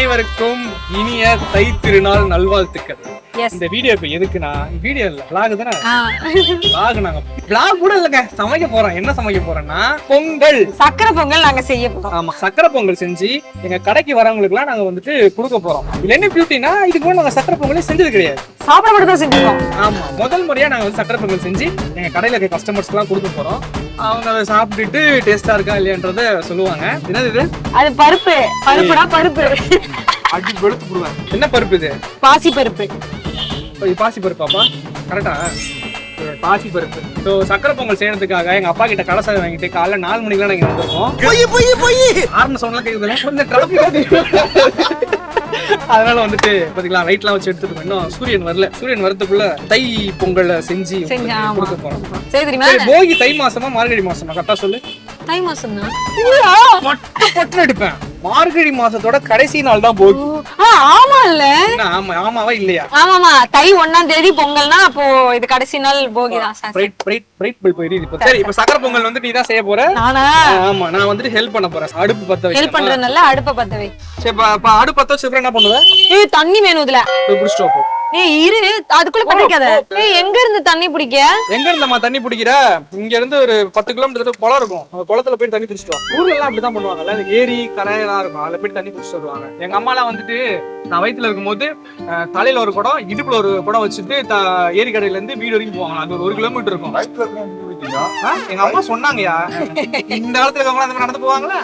அனைவருக்கும் இனிய தை திருநாள் நல்வாழ்த்துக்கள். இந்த வீடியோ இப்ப எதுக்குன்னா வீடியோ இல்ல vlog தானே? vlog நாங்க vlog கூட இல்லங்க சமைக்க போறோம். என்ன சமைக்க போறோம்னா பொங்கல். சக்கரை பொங்கல் நாங்க செய்ய போறோம். ஆமா சக்கரை பொங்கல் செஞ்சு எங்க கடைக்கு வரவங்களுக்கு எல்லாம் நாங்க வந்துட்டு கொடுக்க போறோம். இதுல என்ன பியூட்டினா இதுக்கு முன்னாடி நாங்க சக்கரை பொங்கலே செஞ்சது கிடையாது. சாப்பிட மட்டும் தான் செஞ்சுருக்கோம். ஆமா முதல் முறையா நாங்க வந்து சக்கரை பொங்கல் செஞ்சு எங்க கடையில இருக்க கஸ்டமர்ஸ்க்கு எல்லாம் கொடுக்க போறோம். அவங்க அதை சாப்பிட்டுட்டு டேஸ்டா இருக்கா இல்லையான்றத சொல்லுவாங்க. என்னது இது? அது பருப்பு. பருப்புடா பருப்பு. அடி வெளுத்து என்ன பருப்பு இது? பாசி பருப்பு பாசி பருப்பாப்பா? கரெக்டா? பாசி பருப்பு. ஸோ சக்கரை பொங்கல் செய்யறதுக்காக எங்க அப்பா கிட்ட கடை சாதம் வாங்கிட்டு காலைல நாலு மணிக்கெல்லாம் நாங்க வந்திருக்கோம் பொய் பொய் பொய்! ஆரம்ப சவுண்ட்லாம் கொஞ்சம் டிராபிக் அதனால வந்துட்டு பாத்தீங்களா லைட்லாம் வச்சு எடுத்துட்டு இன்னும் சூரியன் வரல. சூரியன் வரதுக்குள்ள தை பொங்கலை செஞ்சு. கொடுக்க போறோம். சரி தெரியுமா? போகி தை மாசமா மார்கழி மாசமா? கரெக்டா சொல்லு. தை மாசம் தான் பட்டு பட்டு எடுப்பேன் மார்கழி மாசத்தோட கடைசி நாள் தான் போகி. ஆமா இல்ல ஆமா ஆமாவா இல்லையா? ஆமாமா தை ஒண்ணாம் தேதி பொங்கல்னா அப்போ இது கடைசி நாள் சார். பிரைட் பிரைட் பிரைட் இப்போ. சரி இப்போ சக்கரை பொங்கல் வந்து நீ தான் செய்ய போற? நானா? ஆமா நான் வந்துட்டு ஹெல்ப் பண்ண போறேன் அடுப்பு பத்த வைக்க ஹெல்ப் பண்றதுனால அடுப்ப பத்த வை. சரி இப்ப அடுப்பு பத்த வச்சு என்ன பண்ணுவேன் ஏய் தண்ணி வேணும் இதுல. வா போ. ஏய் இரு அதுக்குள்ள பண்ணிக்காத ஏய் எங்க இருந்து தண்ணி பிடிக்க? எங்க இருந்தம்மா தண்ணி பிடிக்கிற? இங்க இருந்து ஒரு பத்து கிலோமீட்டர் குளம் இருக்கும். அந்த குளத்துல போய் தண்ணி பிடிச்சிட்டு வா. ஊர்ல எல்லாம் அப்படிதான் பண்ணுவாங்கல்ல. ஏரி கரை எல்லாம் இருக்கும். அதுல போய் தண்ணி பிடிச்சிட்டு வருவாங்க. எங்க அம்மா எல்லாம் வந்துட்டு நான் வயித்துல இருக்கும்போது தலையில ஒரு குடம் இடுப்புல ஒரு குடம் வச்சுட்டு த- ஏரி கடையில இருந்து வீடு வரைக்கும் போவாங்க அது ஒரு ஒரு கிலோமீட்டர் இருக்கும்? எங்க அம்மா சொன்னாங்கயா இந்த காலத்துல இருக்கவங்க அந்த மாதிரி நடந்து போவாங்களா?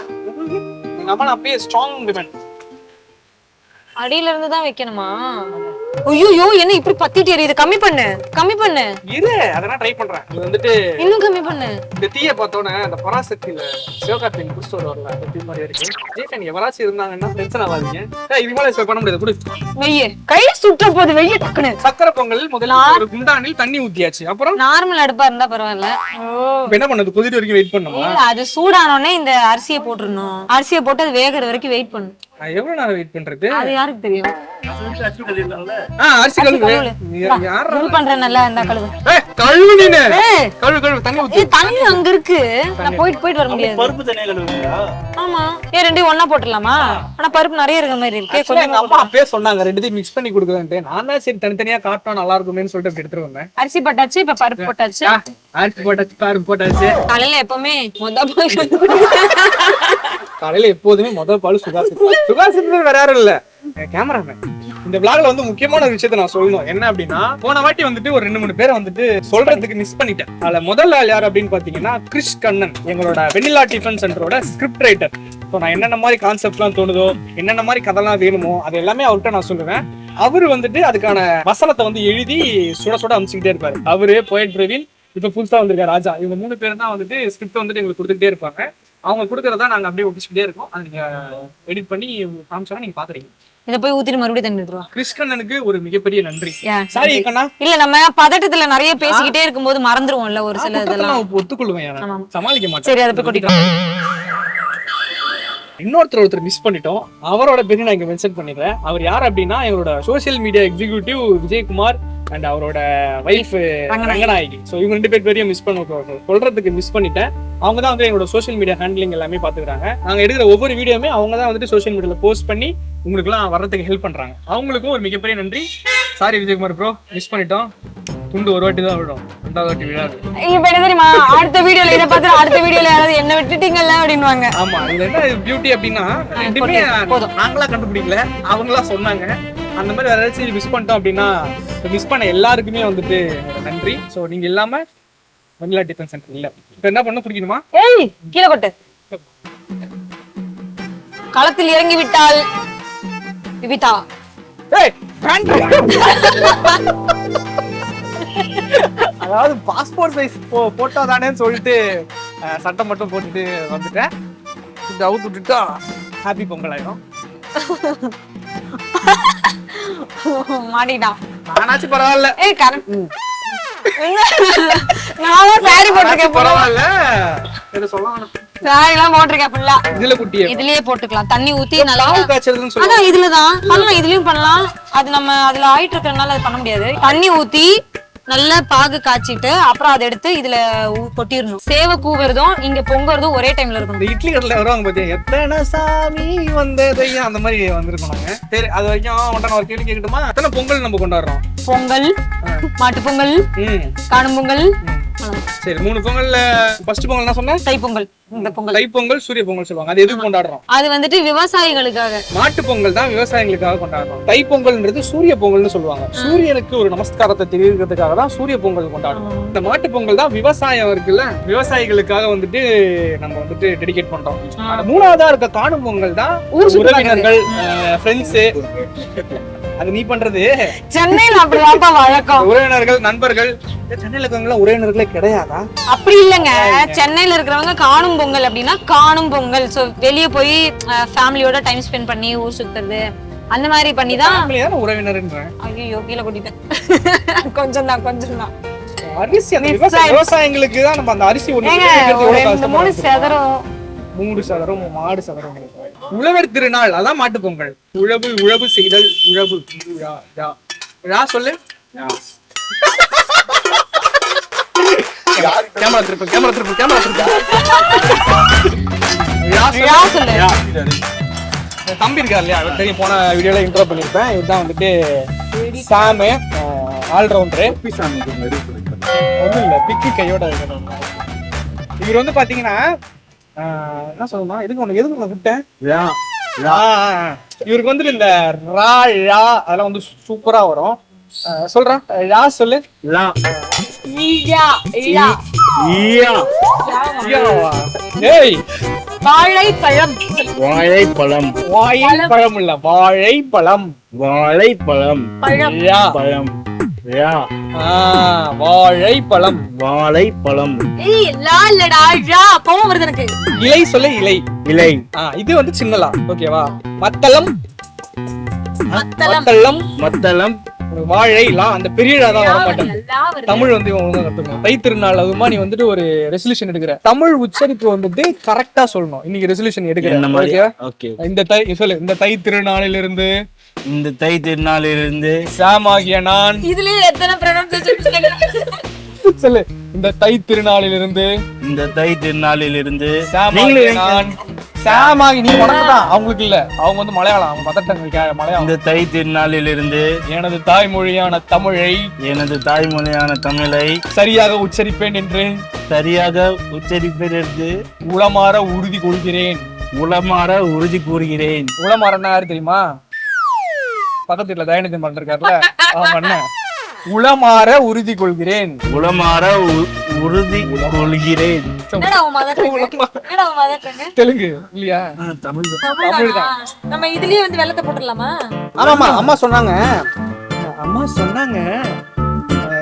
எங்க அம்மா அப்படியே ஸ்ட்ராங் விமன் அடியில இருந்து தான் வைக்கணுமா? ஐயோ என்ன இப்படி பத்திட்டு எரியுது கம்மி பண்ணு கம்மி பண்ணு. இரு அதெல்லாம் ட்ரை பண்றேன். இது வந்துட்டு இன்னும் கம்மி பண்ணு. இந்த தீய பார்த்தோன்னே அந்த பராசக்தியில சிவகார்த்திகேயன் குடிச்சிட்டு வருவார்ல அந்த தீ மாதிரி இருக்கு ஜெய்ஃபன் எவராச்சும் இருந்தாங்கன்னா டென்ஷன் ஆகாதீங்க. ஏய், இது மேல பண்ண முடியாது குடு. வெய்ய கை சுற்ற போது வெய்ய டக்குனு சக்கரை பொங்கல் முதல்ல ஒரு குண்டானில் தண்ணி ஊத்தியாச்சு. அப்புறம்? நார்மல் அடுப்பா இருந்தா பரவாயில்ல. இப்ப என்ன பண்ணது? கொதிட்டு வரைக்கும் வெயிட் பண்ணுமா இல்ல அது சூடானோடனே இந்த அரிசியை போட்டுறணும் அரிசியை போட்டு அது வேகிற வரைக்கும் வெயிட் பண்ணு. நான் எவ்வளவு நேரம் வெயிட் பண்றது? அது யாருக்கு தெரியும்? அரிசி கழுவு. யார் பண்றேன் நல்லா கழுவு கழுவு நீனு ஏய், கழுவு கழுவு தண்ணி ஊத்து தண்ணி அங்க இருக்கு நான் போயிட்டு போயிட்டு வர முடியாது பருப்பு தனியா கழுவுங்களா ஆமா ஏ ரெண்டையும் ஒண்ணா போட்டுடலாமா ஆனா பருப்பு நிறைய இருக்கிற மாதிரி இருக்கு அம்மா அப்பயே சொன்னாங்க ரெண்டுத்தையும் மிக்ஸ் பண்ணி கொடுக்குறேன்ட்டு நான் தான் சரி தனித்தனியா காட்டணும் நல்லா இருக்குமேன்னு சொல்லிட்டு எடுத்துட்டு வந்தேன் அரிசி போட்டாச்சு இப்ப பருப்பு போட்டாச்சு ஆ, அரிசி போட்டாச்சு பருப்பு போட்டாச்சு காலையில எப்பவுமே மொத காலையில எப்போதுமே முதல் பால் சுகாசித்து சுகாசித்து வேற யாரும் இல்ல கேமராமேன் இந்த விளாக்ல வந்து முக்கியமான ஒரு விஷயத்த நான் சொல்லணும். என்ன அப்படின்னா போன வாட்டி வந்துட்டு ஒரு ரெண்டு மூணு பேரை வந்துட்டு சொல்றதுக்கு மிஸ் பண்ணிட்டேன். அதுல முதல் ஆள் யார் அப்படின்னு பாத்தீங்கன்னா கிறிஷ் கண்ணன் எங்களோட வெண்ணிலா டிஃபன் சென்டரோட ஸ்கிரிப்ட் ரைட்டர் ஸோ நான் என்னென்ன மாதிரி கான்செப்ட்லாம் தோணுதோ என்னென்ன மாதிரி கதைலாம் வேணுமோ அது எல்லாமே அவர்கிட்ட நான் சொல்லுவேன். அவர் வந்துட்டு அதுக்கான வசனத்தை வந்து எழுதி சுட சுட அனுப்பிச்சுக்கிட்டே இருப்பாரு. அவரு போயட் பிரவீன் இப்போ புதுசாக வந்திருக்காரு ராஜா. இவங்க மூணு பேர் தான் வந்துட்டு ஸ்கிரிப்ட் வந்துட்டு எங்களுக்கு கொடுத்துக்கிட்டே இருப்பாங்க. அவங்க கொடுக்கறதா நாங்க அப்படியே ஒப்பிச்சுக்கிட்டே இருக்கோம். அதை நீங்க எடிட் பண்ணி காமிச்சோன்னா நீங்க பாக்குறீங்க இத போய் ஊத்திட்டு மறுபடியும் தண்ணி எடுத்துருவா கிறிஸ்கண்ணனுக்கு ஒரு மிகப்பெரிய நன்றி. சாரி கண்ணா. இல்ல நம்ம பதட்டத்துல நிறைய பேசிக்கிட்டே இருக்கும்போது மறந்துருவோம்ல ஒரு சில இதெல்லாம். ஒத்துக்கொள்வேன். சமாளிக்க மாட்டேன். சரி அதை போய் கொட்டிக்கலாம் இன்னொருத்தர் ஒருத்தர் மிஸ் பண்ணிட்டோம். அவரோட பேரு நான் இங்க மென்ஷன் பண்ணிடுறேன். அவர் யார் அப்படின்னா எங்களோட social media executive Vijayakumar and அவரோட வைஃப் ரங்கநாயகி. ரங்கநாயகி. ஸோ இவங்க ரெண்டு பேர் பேரையும் மிஸ் பண்ண சொல்றதுக்கு மிஸ் பண்ணிட்டேன். அவங்க தான் வந்து எங்களோட சோஷியல் மீடியா ஹேண்ட்லிங் எல்லாமே பாத்துக்கிறாங்க நாங்க எடுக்கிற ஒவ்வொரு வீடியோமே அவங்க தான் வந்துட்டு சோஷியல் மீடியால போஸ்ட் பண்ணி உங்களுக்குலாம் வர்றதுக்கு ஹெல்ப் பண்றாங்க. அவங்களுக்கும் ஒரு மிகப்பெரிய நன்றி. சாரி விஜயகுமார் ப்ரோ மிஸ் பண்ணிட்டோம். துண்டு ஒரு வாட்டி தான் விடும் இப்ப என்ன தெரியுமா? அடுத்த வீடியோல இத பார்த்து அடுத்த வீடியோல யாராவது என்ன விட்டுட்டீங்கல்ல அப்படின்னுவாங்க. ஆமா என்ன பியூட்டி அப்படின்னா ரெண்டுமே. நாங்களா கண்டுபிடிக்கல அவங்களா சொன்னாங்க. அந்த மாதிரி வேற ஏதாச்சும் மிஸ் பண்ணிட்டோம் அப்படின்னா மிஸ் பண்ண எல்லாருக்குமே வந்துட்டு நன்றி. சோ நீங்க இல்லாம வெண்ணிலா டிஃபன் சென்டர் இல்ல. இப்ப என்ன பண்ண குடிக்கணுமா ஏய் கீழே கொட்டு. களத்தில் இறங்கி விட்டால் விபிதா ஏய். அதாவது பாஸ்போர்ட் சைஸ் போட்டோ தானேன்னு சொல்லிட்டு அஹ், சட்டை மட்டும் போட்டுட்டு வந்துட்டேன். இந்த அவுத்து விட்டுட்டா ஹாப்பி பொங்கல் ஆயிடும் மாட்டிட்டான் ஆனாச்சும் பரவாயில்ல. ஏய் கரெக்ட் நான் சாரி போட்டிருக்கேன். பரவாயில்ல. என்ன சொல்லலாம்? சாரி எல்லாம் போட்டிருக்கேன் ஃபுல்லா இதுல குட்டியே. இதுலயே போட்டுக்கலாம். தண்ணி ஊத்தி நல்லா அதான் இதுலதான். பண்ணலாம் இதுலயும் பண்ணலாம். அது நம்ம அதுல ஆயிட்டு இருக்கறனால அது பண்ண முடியாது. தண்ணி ஊத்தி நல்லா பாகு காய்ச்சிட்டு அப்புறம் அதை எடுத்து இதுல கொட்டிடணும். சேவை கூவுறதும் இங்க பொங்குறதும் ஒரே டைம்ல இருக்கணும். இந்த இட்லி கடையில் வருவாங்க பாத்தியா? எத்தனை சாமி வந்ததையா அந்த மாதிரி வந்திருக்கோம் நாங்க. சரி அது வரைக்கும் உன்ட்ட நான் ஒரு கேள்வி கேட்கட்டுமா? எத்தனை பொங்கல் நம்ம கொண்டாடுறோம்? பொங்கல் மாட்டு பொங்கல் காணும் பொங்கல். சரி மூணு பொங்கல்ல ஃபர்ஸ்ட் பொங்கல் என்ன சொன்னேன் தை பொங்கல். இந்த பொங்கல். தைப்பொங்கல் சூரிய பொங்கல் சொல்லுவாங்க. அது எதுக்கு கொண்டாடுறோம்? அது வந்துட்டு விவசாயிகளுக்காக. மாட்டு பொங்கல் தான் விவசாயிகளுக்காக கொண்டாடுறோம். தைப்பொங்கல்ன்றது சூரிய பொங்கல்னு சொல்லுவாங்க. சூரியனுக்கு ஒரு நமஸ்காரத்தை தெரிவிக்கிறதுக்காக தான் சூரிய பொங்கல் கொண்டாடுறோம். இந்த மாட்டு பொங்கல் தான் விவசாயம் இருக்குல்ல விவசாயிகளுக்காக வந்துட்டு நம்ம வந்துட்டு டெடிகேட் பண்றோம். மூணாவதா இருக்க காணும் பொங்கல் தான். உறவினர்கள் ஃப்ரெண்ட்ஸ் அது நீ பண்றது? சென்னையில அப்படிதான்ப்பா வழக்கம். உறவினர்கள் நண்பர்கள். சென்னையில இருக்கவங்க உறவினர்களே கிடையாதா? அப்படி இல்லைங்க. சென்னையில இருக்கிறவங்க காணும் பொங்கல் அப்படின்னா காணும் பொங்கல். சோ வெளிய போய் ஃபேமிலியோட டைம் ஸ்பெண்ட் பண்ணி ஊர் சுத்துறது அந்த மாதிரி பண்ணி தான் உறவினர்ன்றேன். ஐயோ கீழே கொட்டிட்டேன். கொஞ்சம் தான் கொஞ்சம் தான் அரிசி அந்த Miss விவசாய- ஆயிடுச்சு. விவசாயிங்களுக்கு தான் நம்ம அந்த அரிசி ஒண்ணு மூணு. செதறும் மூடு சதுரம் மாடு சதுரம் உழவர் திருநாள் அதான் மாட்டு பொங்கல். உழவு உழவு செய்தல் உழவு. ழா சொல்லு. கேமரா திருப்பு கேமரா திருப்பு கேமரா திருப்பு. தம்பி இருக்கார் இல்லையா? தெரியும் போன வீடியோல இன்ட்ரோ பண்ணிருப்பேன். இதுதான் வந்துட்டு சாமு ஆல்ரவுண்டரு. ஒண்ணும் இல்ல பிக்கி கையோட இருக்கணும். இவர் வந்து பாத்தீங்கன்னா என்ன சொல்லணும் எதுக்கு உனக்கு எதுக்கு உனக்கு விட்டேன். இவருக்கு வந்துட்டு இந்த ரா ழா அதெல்லாம் வந்து சூப்பரா வரும். ஆஹ், சொல்றேன் ழா சொல்லு. ஐயாவா? ஏய். வாழைப்பழம். வாழைப்பழம். வாழைப்பழம் இல்ல வாழைப்பழம். வாழைப்பழம். பழம். ழா. பழம் யா. வாழைப்பழம். வாழைப்பழம். ஏய் லா இல்லடா ழா கோவம் வருது எனக்கு. இலை சொல்ல இலை. இலை. ஆ, இது வந்து சின்னலா ஓகேவா மத்தளம். மத்தளம். மத்தளம். மத்தளம். வாழைலாம் அந்த பெரிய தான் வர மாட்டேன் லா வருது. தமிழ் வந்து இவன் ஒழுங்கா கத்துக்கணும். தை திருநாள் அதுமா நீ வந்துட்டு ஒரு ரெசல்யூஷன் எடுக்கிற. தமிழ் உச்சரிப்பு வந்துட்டு கரெக்டா சொல்லணும். இன்னைக்கு ரெசல்யூஷன் என்ன எடுக்கிற மாதிரி ஓகேவா? ஓகே இந்த தை சொல்லு இந்த தை திருநாளிலிருந்து இந்த தை திருநாளிலிருந்து சாமாகிய நான். இதுலயே எத்தனை ப்ரொனன்சியேஷன் சொல்லு இந்த தை திருநாளிலிருந்து இந்த தை திருநாளிலிருந்து சாமாகிய நான். சாமாகி நீ உனக்குதான் அவங்களுக்கு இல்ல. அவங்க வந்து மலையாளம் அவங்க பதட்டங்க மலையாளம். இந்த தை திருநாளிலிருந்து எனது தாய்மொழியான தமிழை எனது தாய்மொழியான தமிழை சரியாக உச்சரிப்பேன் என்று சரியாக உச்சரிப்பதற்கு உளமாற உறுதி கொள்கிறேன் உளமாற உறுதி கூறுகிறேன். உளமாறன்னா யாரு தெரியுமா? பக்கத்து வீட்டுல தயநிதி பண்ணிருக்காருல அவங்க அண்ணன் உளமாற உறுதி கொள்கிறேன் உளமாற. உறுதி கொள்கிறேன் தெலுங்கு இல்லையா? தமிழ் தமிழ்தான் நம்ம இதுலயே வந்து வெள்ளத்தை போட்டுடலாமா? ஆமாமா அம்மா சொன்னாங்க. அம்மா சொன்னாங்க.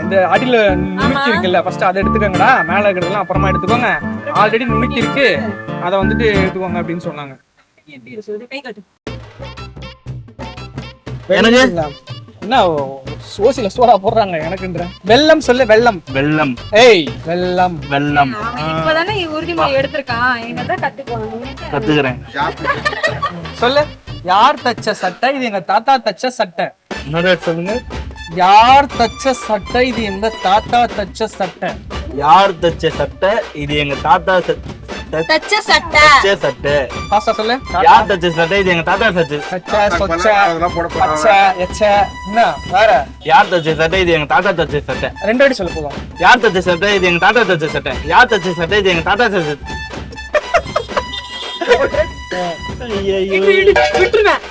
இந்த அடியில நுணுக்கி இருக்குல்ல ஃபர்ஸ்ட் அதை எடுத்துக்கோங்கடா. மேல இருக்கிறதெல்லாம் அப்புறமா எடுத்துக்கோங்க. ஆல்ரெடி நுணுக்கி இருக்கு. அதை வந்துட்டு எடுத்துக்கோங்க அப்படின்னு சொன்னாங்க. எனக்கு என்ன சோசில சோடா போடுறாங்க எனக்குன்ற. வெள்ளம் சொல்லு வெள்ளம் வெள்ளம் ஏய் வெள்ளம் வெள்ளம் இப்பதானே உறுதிமொழி எடுத்திருக்கான் என்னதான் கத்துக்கணும். கத்துக்கிறேன். சொல்லு யார் தச்ச சட்டை? இது எங்க தாத்தா தச்ச சட்டை. சொல்லுங்க? யார் தச்ச சட்டை? இது எங்க தாத்தா தச்ச சட்டை. யார் தச்ச சட்டை? இது எங்க தாத்தா ச- த- தச்ச சட்டை. தச்ச சட்டை. பாஸ்டா சொல்லு. யார் தச்ச சட்டை? இது எங்க தாத்தா தச்ச. தச்ச சொச்ச பச்ச எச்ச என்ன வேற? யார் தச்ச சட்டை? இது எங்க தாத்தா தச்ச சட்டை. ரெண்டு வாட்டி சொல்ல போதும். யார் தச்ச சட்டை? இது எங்க தாத்தா தச்ச சட்டை. யார் தச்ச சட்டை? இது எங்க தாத்தா தச்ச ஐயையோ. விட்டுருவேன்.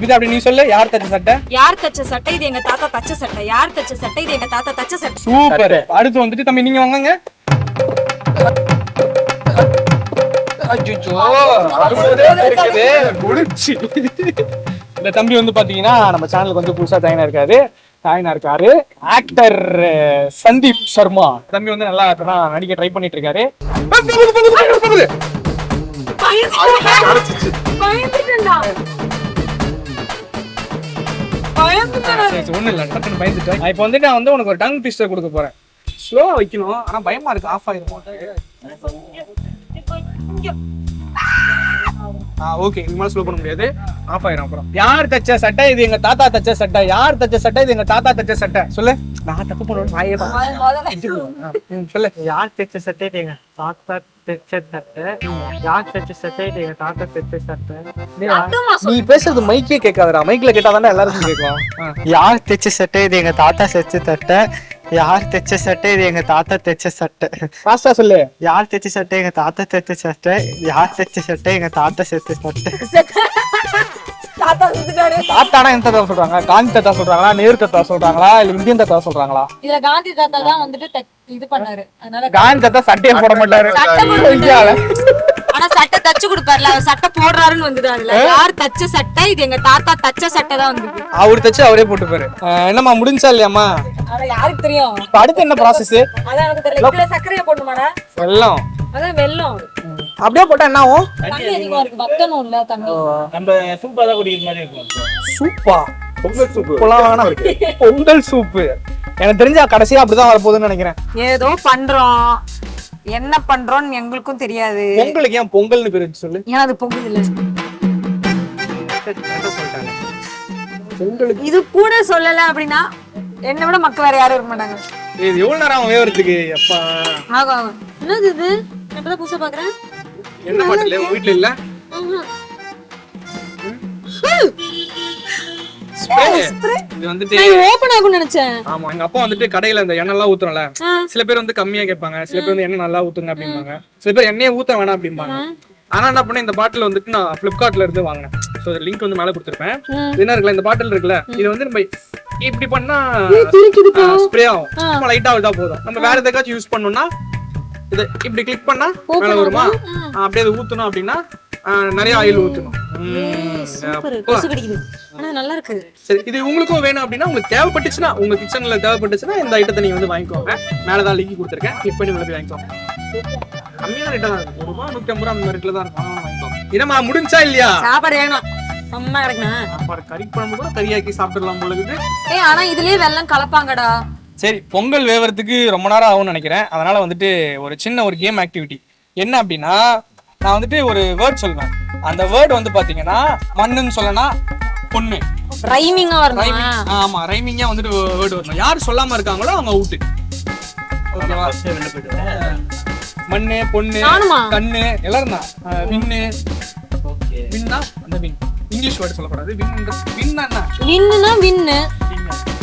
பிதா அப்படி நீ சொல்லு. யார் தச்ச சட்டை? யார் தச்ச சட்டை? இது எங்க தாத்தா தச்ச சட்டை. யார் தச்ச சட்டை? இது எங்க தாத்தா தச்ச சட்டை. சூப்பர். அடுத்து வந்துட்டு தம்பி நீங்க வாங்கங்க. இந்த தம்பி வந்து பாத்தீங்கன்னா நம்ம சேனலுக்கு வந்து புதுசா ஜாயின் இருக்காரு ஜாயின் இருக்காரு ஆக்டர் சந்தீப் சர்மா. தம்பி வந்து நல்லா இப்பதான் நடிக்க ட்ரை பண்ணிட்டு இருக்காரு பயந்துட்டேன்டா. ஒண்ணும் இல்ல. டக்குன்னு பயந்துட்டேன். நான் இப்போ வந்து நான் வந்து உனக்கு ஒரு டங் ட்விஸ்டர் கொடுக்க போறேன். ஸ்லோவா வைக்கணும். ஆனா பயமா இருக்கு. ஆஃப் ஆயிரும். ஓகே இது ஸ்லோ பண்ண முடியாது. ஆஃப் ஆயிரும் அப்புறம். யார் தச்ச சட்டை? இது எங்க தாத்தா தச்ச சட்டை. யார் தச்ச சட்டை? இது எங்க தாத்தா தச்ச சட்டை. சொல்லு. நான் தப்பு பண்ணுவேன். ஆ, சொல்லு. யார் தைச்ச சட்டை இது எங்க தாத்தா சட்டை யார் தைச்ச சட்டை எங்க தாத்தா தைச்ச சட்டை நீ பேசுறது மைக்கே கேட்காதடா. மைக்ல கேட்டா தானே எல்லாருக்கும் கேட்கும் ஆ. யார் தைச்ச சட்டை இது எங்க தாத்தா தைச்ச சட்டை யார் தைச்ச சட்டை இது எங்க தாத்தா தைச்ச சட்டை ஃபாஸ்டா சொல்லு. யார் தைச்ச சட்டை எங்க தாத்தா தைச்ச சட்டை யார் தைச்ச சட்டை எங்க தாத்தா தைச்ச சட்டை தாத்தானா எந்த தாத்தா சொல்றாங்க? காந்தி தாத்தா சொல்றாங்களா? நேரு தாத்தா சொல்றாங்களா? இல்ல இந்தியன் தாத்தா சொல்றாங்களா? இதுல காந்தி தாத்தா தான் வந்துட்டு இது பண்ணாரு. அதனால காந்தி தாத்தா சட்டையை போட மாட்டாரு. ஆனா சட்டை தச்சு கொடுப்பாருல அவர் சட்டை போடுறாருன்னு வந்தது அதுல யார் தச்ச சட்டை? இது எங்க தாத்தா தச்ச சட்டை தான் வந்தது. அவர் தச்சு அவரே போட்டுப்பாரு. என்னம்மா முடிஞ்சா இல்லையாம்மா? ஆனா யாருக்கு தெரியும்? அடுத்து என்ன ப்ராசஸ் அதான் எனக்கு தெரியல. சர்க்கரையை போடணுமாடா? வெள்ளம் அதான் வெல்லம். அப்படியே போட்டா என்ன ஆகும்? தண்ணி அதிகமா இருக்கு. வத்தணும் இல்ல தண்ணி. நம்ம சூப்பா தான் குடிக்கிற மாதிரி இருக்கும். சூப்பா. பொங்கல் சூப்பு இப்பெல்லாம் வேணாம் பொங்கல் சூப்பு எனக்கு தெரிஞ்சா கடைசியா அப்படிதான் வரப்போகுதுன்னு நினைக்கிறேன். ஏதோ பண்றோம். என்ன பண்றோம்னு எங்களுக்கும் தெரியாது. பொங்கலுக்கு ஏன் பொங்கல்னு பேர் சொல்லு. ஏன் அது பொங்குது இல்ல? பொங்கலுக்கு. இது கூட சொல்லல அப்படின்னா என்னை விட மக்கள் வேற யாரும் இருக்க மாட்டாங்க. இது எவ்வளவு நேரம் ஆகும் வேவறதுக்கு அப்பா. ஆகும் ஆகும். என்னது இது? இப்பதான் புதுசா பாக்குறேன். என்ன பாட்டில்? வீட்டுல இல்ல. இது வந்துட்டு ஓபன் ஆகும்னு நினைச்சேன். ஆமா எங்க அப்பா வந்துட்டு கடையில இந்த எண்ணெய் எல்லாம். சில பேர் வந்து கம்மியா கேட்பாங்க சில பேர் வந்து எண்ணெய் நல்லா ஊத்துங்க அப்படிம்பாங்க. சில பேர் எண்ணெயை ஊத்த வேணாம் அப்படிம்பாங்க. ஆனா என்ன பண்ணேன் இந்த பாட்டில் வந்துட்டு நான் பிளிப்கார்ட்ல இருந்து வாங்கினேன். ஸோ லிங்க் வந்து மேல கொடுத்துருப்பேன். என்ன இருக்குல்ல இந்த பாட்டில் இருக்குல்ல இது வந்து நம்ம இப்படி பண்ணா ஸ்ப்ரே ஆகும். சும்மா லைட்டா விட்டா போதும். நம்ம வேற எதுக்காச்சும் யூஸ் பண்ணோம்னா இது இப்படி கிளிக் பண்ணா மேல வருமா? அப்படியே அது ஊத்தணும் அப்படின்னா நிறைய ஆயில் ஊத்தணும். சரி இது உங்களுக்கும் வேணும் அப்படின்னா உங்களுக்கு தேவைப்பட்டுச்சுன்னா உங்க கிச்சன்ல தேவைப்பட்டுச்சுன்னா இந்த ஐட்டத்தை நீங்க வந்து வாங்கிக்கோங்க. மேலதான் லிங்கி கொடுத்துருக்கேன். கிளிக் பண்ணி உள்ள போய் வாங்கிக்கோங்க. கம்மியான ரேட்டா தான் இருக்கும் ஒரு ரூபா நூத்தி ஐம்பது ரூபா அந்த ரேட்ல தான் இருக்கும் வாங்கிக்கோங்க. என்னம்மா முடிஞ்சா இல்லையா? சாப்பாடு வேணும். அம்மா கிடக்குனா சாப்பாடு கறி குழம்பு கூட கறியாக்கி சாப்பிட்டுடலாம் போல இருக்குது. ஏய் ஆனா இதுலயே வெல்லம் கலப்பாங்கடா. சரி பொங்கல் வேவறதுக்கு ரொம்ப நேரம் ஆகும்னு நினைக்கிறேன். அதனால வந்துட்டு ஒரு சின்ன ஒரு கேம் ஆக்டிவிட்டி என்ன அப்படின்னா நான் வந்துட்டு ஒரு வேர்ட் சொல்வேன் அந்த வேர்ட் வந்து பாத்தீங்கன்னா மண்ணுன்னு சொல்லனா பொண்ணு. ரைமிங்கா வரணுமா ஆமா ரைமிங்கா வந்துட்டு வேர்டு வரணும் யார் சொல்லாம இருக்காங்களோ அவங்க அவுட்டு ஓகேவா மண்ணு பொண்ணு? கண்ணு எல்லாரும் தான் விண்ணு ஓகே வின்னா அந்த வின். இங்கிலீஷ் வேர்டு சொல்லக்கூடாது. வின் வின்னா என்ன? விண்ணுனா விண்ணு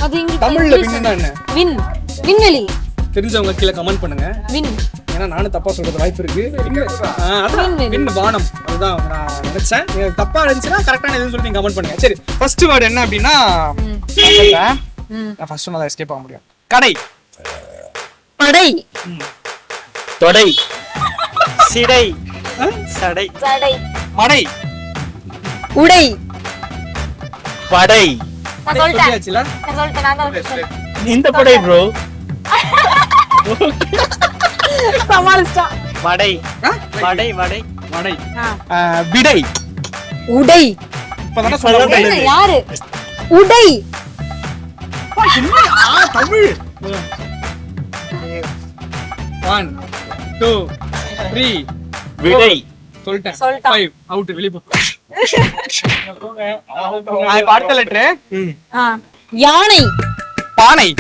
அது இங்க தமிழ்ல விண்ணுனா என்ன? வின். விண்வெளி. தெரிஞ்சவங்க கீழே கமெண்ட் பண்ணுங்க. வின். ஏன்னா நானும் தப்பா சொல்றது வாய்ப்பு இருக்கு. அதான். வின் வானம். அதுதான் நான் நினைச்சேன். தப்பா இருந்துச்சுன்னா கரெக்டான எதுன்னு சொல்லி நீங்க கமெண்ட் பண்ணுங்க. சரி ஃபர்ஸ்ட் வேர்டு என்ன அப்படின்னா நான். நான் ஃபர்ஸ்ட் ஒன்று எஸ்கேப் ஆக முடியும். கடை. படை. தொடை. சிடை. சடை. சடை. மடை. தான் சொல்லிட்டேன். இந்த படை ப்ரோ சமாளிச்சிட்டான் வடை? வடை வடை. ஆஹ், விடை. உடை. யாரு? உடை. தமிழ். ஒன் டூ த்ரீ விடை. சொல்லிட்டேன். சொல்லிட்டான். ஃபைவ் அவுட் வெளிய போ. அடுத்த. யானை. பானை.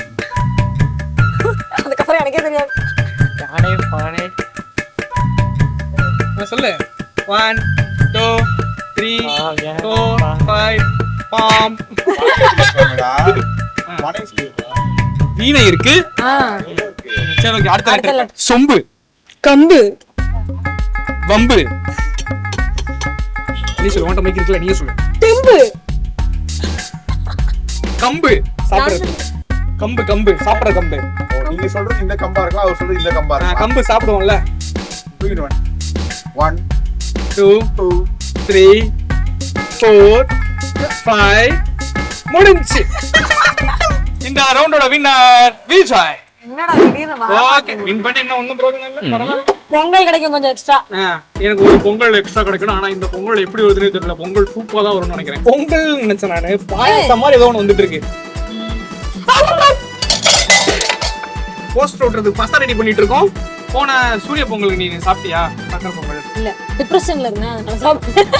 அதுக்கப்புறம் எனக்கே தெரியாது. யானை பானை. நான் சொல்லு. One two three four five bomb வீணை இருக்கு. ஆ. சரி ஓகே அடுத்த அடுத்த லெட்டர். letter. சொம்பு. கம்பு. வம்பு. நீ சொல்லு உன்ட்ட மைக் இருக்குல்ல நீ சொல்லு. தெம்பு கம்பு. சாப்பிடுறது. கம்பு கம்பு. சாப்பிடுற கம்பு. நீங்க சொல்றது இந்த கம்பா இருக்கலாம் அவர் சொல்றது இந்த கம்பா இருக்கலாம் கம்பு சாப்பிடுவோம்ல. தூக்கிடுவேன் one two two three four five முடிஞ்சு. இந்த ரவுண்டோட வின்னர் விஜய். என்னடா திடீர்னு ஓகே வின் பண்ணி இன்னும் ஒன்றும் பிரோஜனம் இல்லை பரவாயில்ல. பொங்கல் கிடைக்கும் கொஞ்சம் எக்ஸ்ட்ரா எனக்கு ஒரு பொங்கல் எக்ஸ்ட்ரா கிடைக்கணும். ஆனா இந்த பொங்கல் எப்படி வருதுன்னு தெரியல. பொங்கல் சூப்பரா தான் வரும்னு நினைக்கிறேன். பொங்கல் நினைச்சேன் நானு. பாயசம் மாதிரி ஏதோ ஒன்று வந்துட்டு இருக்கு போஸ்டர் ஓட்டுறதுக்கு பசா ரெடி பண்ணிட்டு இருக்கோம் போன சூரிய பொங்கலுக்கு நீ சாப்பிட்டியா? சக்கரை பொங்கல் இல்ல டிப்ரெஷன்ல இருந்தேன் அதனால சாப்பிட்டேன்